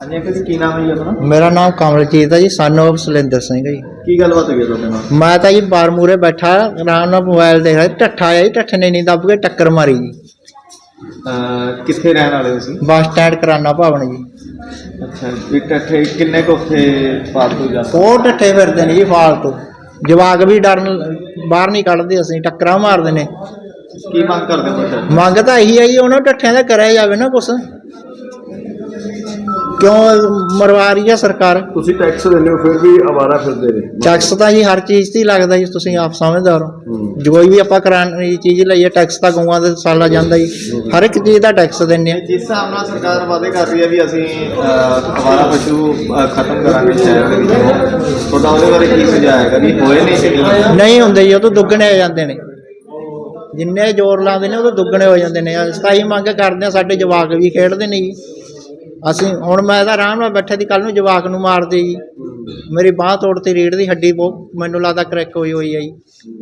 ਹਾਂਜੀ ਅੰਕਲ ਜੀ ਕੀ ਨਾਮ ਹੈ ਜੀ ਆਪਣਾ? ਮੇਰਾ ਨਾਮ ਕਮਲਜੀਤ ਹੈ ਜੀ ਸਨ ਸਲਿੰਦਰ ਸਿੰਘ ਜੀ। ਕੀ ਗੱਲਬਾਤ ਹੋਈ ਹੈ ਤੁਹਾਡੇ ਨਾਲ? ਮੈਂ ਤਾਂ ਜੀ ਬਾਰ ਮੂਰੇ ਬੈਠਾ ਆਰਾਮ ਨਾਲ ਮੋਬਾਈਲ ਦੇਖ ਰਿਹਾ ਟੱਠਾ ਆਇਆ ਜੀ ਟੱਠੇ ਨੇ ਨਹੀਂ ਦੱਬ ਕੇ ਟੱਕਰ ਮਾਰੀ ਜੀ। ਅਹ ਕਿੱਥੇ ਰਹਿਣ ਵਾਲੇ ਹੋ ਤੁਸੀਂ? ਬੱਸ ਸਟੈਂਡ ਕਰਾਨਾ ਭਵਨ ਜੀ। ਅੱਛਾ ਵੀ ਟੱਠੇ ਕਿੰਨੇ ਕੁ ਉੱਥੇ ਫਾਲਤੂ ਜਾਂ ਉਹ ਟੱਠੇ ਫਿਰਦੇ ਨੇ ਜੀ ਫਾਲਤੂ। ਜਵਾਕ ਵੀ ਡਰਨ ਬਾਹਰ ਨਹੀਂ ਕੱਢਦੇ ਅਸੀਂ ਟੱਕਰਾਂ ਮਾਰਦੇ ਨੇ। ਕੀ ਮੰਗ ਕਰਦੇ ਹੋ ਮੰਗ ਤਾਂ ਇਹੀ ਹੈ ਜੀ ਉਹਨਾਂ ਟੱਠਿਆਂ ਦਾ ਕਰਿਆ ਜਾਵੇ ਨਾ ਕੁਛ। ਕਿਉਂ ਮਰਵਾ ਰਹੀ ਹੈ ਸਰਕਾਰ? ਤੁਸੀਂ ਟੈਕਸ ਦਿੰਦੇ ਹੋ ਫਿਰ ਵੀ ਆਵਾਰਾ ਫਿਰਦੇ ਨੇ। ਟੈਕਸ ਤਾਂ ਜੀ ਹਰ ਚੀਜ਼ ਤੇ ਹੀ ਲੱਗਦਾ ਜੀ ਤੁਸੀਂ ਆਪ ਸਮਝਦਾਰ ਹੋ। ਜੋ ਕੋਈ ਵੀ ਆਪਾਂ ਕਰਾਣੀ ਚੀਜ਼ ਲਈਏ ਟੈਕਸ ਤਾਂ ਗਊਆਂ ਦੇ ਸਾਲਾ ਜਾਂਦਾ ਜੀ। ਹਰ ਇੱਕ ਚੀਜ਼ ਦਾ ਟੈਕਸ ਦਿੰਨੇ ਆ ਜਿਸ ਹਿਸਾਬ ਨਾਲ ਸਰਕਾਰ ਵਾਅਦੇ ਕਰ ਰਹੀ ਹੈ ਵੀ ਅਸੀਂ ਅਹ, ਅਵਾਰਾ ਪਸ਼ੂ ਅਹ, ਖਤਮ ਕਰਾਂਗੇ ਸ਼ਹਿਰ ਦੇ ਵਿੱਚੋਂ ਤੁਹਾਡਾ ਉਹਦੇ ਬਾਰੇ ਕੀ ਸੁਝਾਅ ਹੈਗਾ? ਵੀ ਹੋਏ ਨਹੀਂ ਕਿ ਨਹੀਂ ਨਹੀਂ ਹੁੰਦੇ ਜੀ ਉਹ ਤੋਂ ਦੁੱਗਣੇ ਹੋ ਜਾਂਦੇ ਨੇ। ਜਿੰਨੇ ਜ਼ੋਰ ਲਾਉਂਦੇ ਨੇ ਉਹ ਤੋਂ ਦੁੱਗਣੇ ਹੋ ਜਾਂਦੇ ਨੇ। ਅਸੀਂ ਤਾਂ ਹੀ ਮੰਗ ਕਰਦੇ ਆ ਸਾਡੇ ਜਵਾਕ ਵੀ ਖੇਡਦੇ ਨੇ ਜੀ। ਅਸੀਂ ਹੁਣ ਮੈਂ ਤਾਂ ਆਰਾਮ ਨਾਲ ਬੈਠੇ ਦੀ ਕੱਲ ਨੂੰ ਜਵਾਕ ਨੂੰ ਮਾਰਦੇ ਜੀ। ਮੇਰੀ ਬਾਹ ਤੋੜਤੀ ਰੀੜ ਦੀ ਹੱਡੀ ਬਹੁਤ, ਮੈਨੂੰ ਲੱਗਦਾ ਕਰੈਕ ਹੋਈ ਹੋਈ ਹੈ ਜੀ।